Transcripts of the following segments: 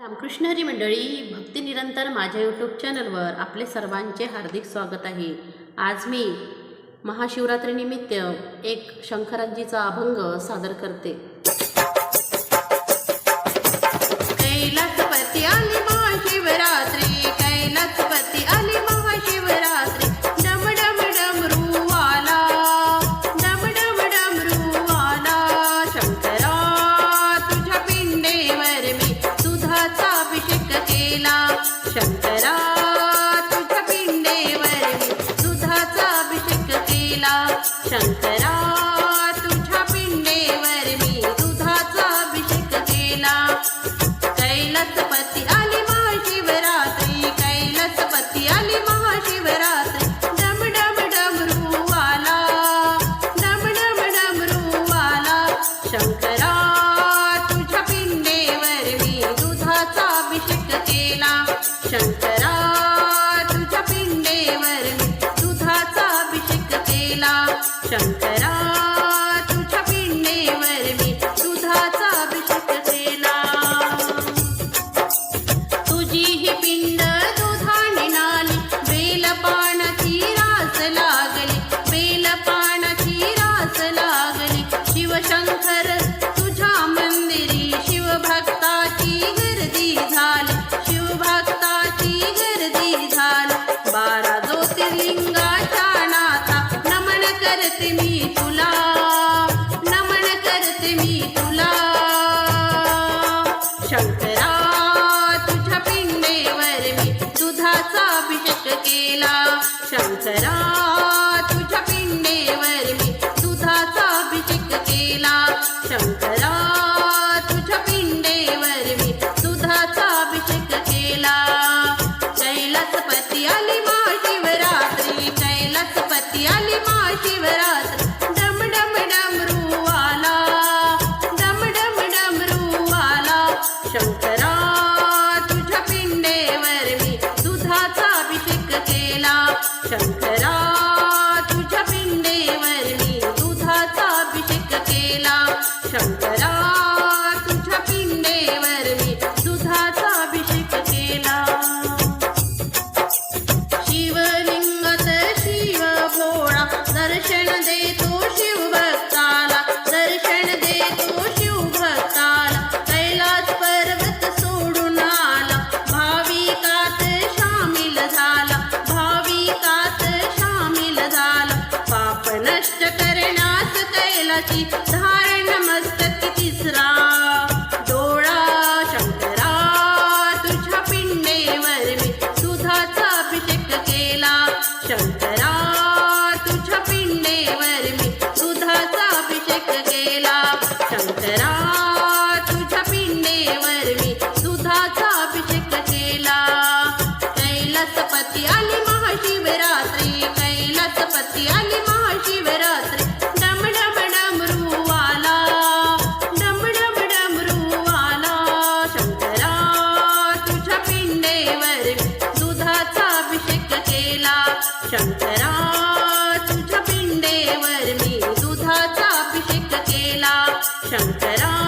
रामकृष्ण हरी मंडळी भक्ती निरंतर माझ्या यूट्यूब चॅनलवर आपले सर्वांचे हार्दिक स्वागत आहे. आज मी महाशिवरात्रीनिमित्त एक शंकरांजीचा अभंग सादर करते. कैला chantará. Será शंकरा तुझ्या पिंडेवर मी दुधाचा अभिषेक केला. शंकरा तुझ्या पिंडेवर मी दुधाचा अभिषेक केला. சங்கரா मी दुधाचा अभिषेक केला. शंकरा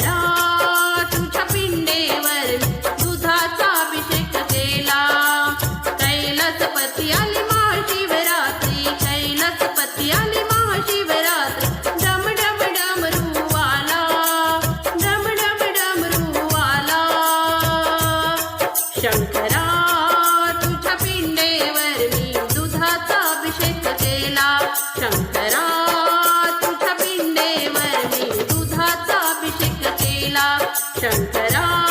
शंकरा तुझ्या पिंडेवर मी दुधाचा अभिषेक केला. शंकरा तुझ्या पिंडेवर मी अभिषेक केला. शंकरा